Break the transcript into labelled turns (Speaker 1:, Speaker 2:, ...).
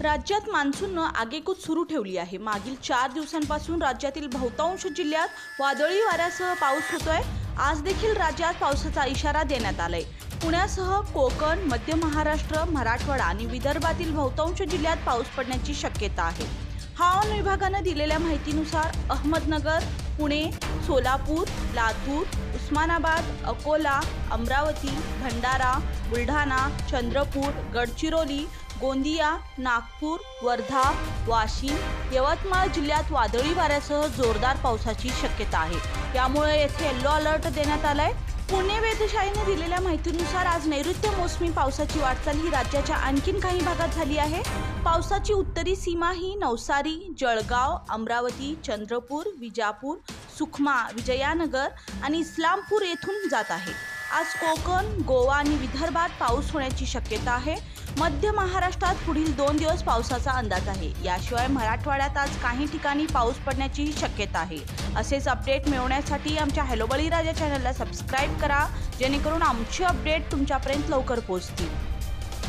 Speaker 1: राज्यात मान्सूननं आगेकूच सुरू ठेवली आहे. मागील चार दिवसांपासून राज्यातील बहुतांश जिल्ह्यात वादळी वाऱ्यासह पाऊस होतोय. आज देखील राज्यात पावसाचा इशारा देण्यात आलाय. पुण्यासह कोकण मध्य महाराष्ट्र मराठवाडा आणि विदर्भातील बहुतांश जिल्ह्यात पाऊस पडण्याची शक्यता आहे. हवामान विभागानं दिलेल्या माहितीनुसार अहमदनगर पुणे सोलापूर लातूर उस्मानाबाद अकोला अमरावती भंडारा बुलढाणा चंद्रपूर गडचिरोली गोंदिया नागपूर वर्धा वाशिम यवतमाळ जिल्ह्यात वादळी वाऱ्यासह जोरदार पावसाची शक्यता आहे. त्यामुळे येथे येल्लो अलर्ट देण्यात आलाय. पुणे वेधशाळेने दिलेल्या माहितीनुसार आज नैऋत्य मोसमी पावसाची वाटचाल ही राज्याच्या आणखीन काही भागात झाली आहे. पावसाची उत्तरी सीमा ही नवसारी जळगाव अमरावती चंद्रपूर विजापूर सुखमा विजयानगर आणि इस्लामपूर येथून जात आहे. आज कोकण गोवा आणि विदर्भात पाऊस होण्याची शक्यता आहे. मध्य महाराष्ट्रात पुढील दोन दिवस पावसाचा अंदाज आहे. याशिवाय मराठवाड्यात आज काही ठिकाणी पाऊस पडण्याचीही शक्यता आहे. असेच अपडेट मिळवण्यासाठी आमच्या हॅलो बळीराजा चॅनलला सबस्क्राईब करा. जेणेकरून आमची अपडेट तुमच्यापर्यंत लवकर पोहोचतील.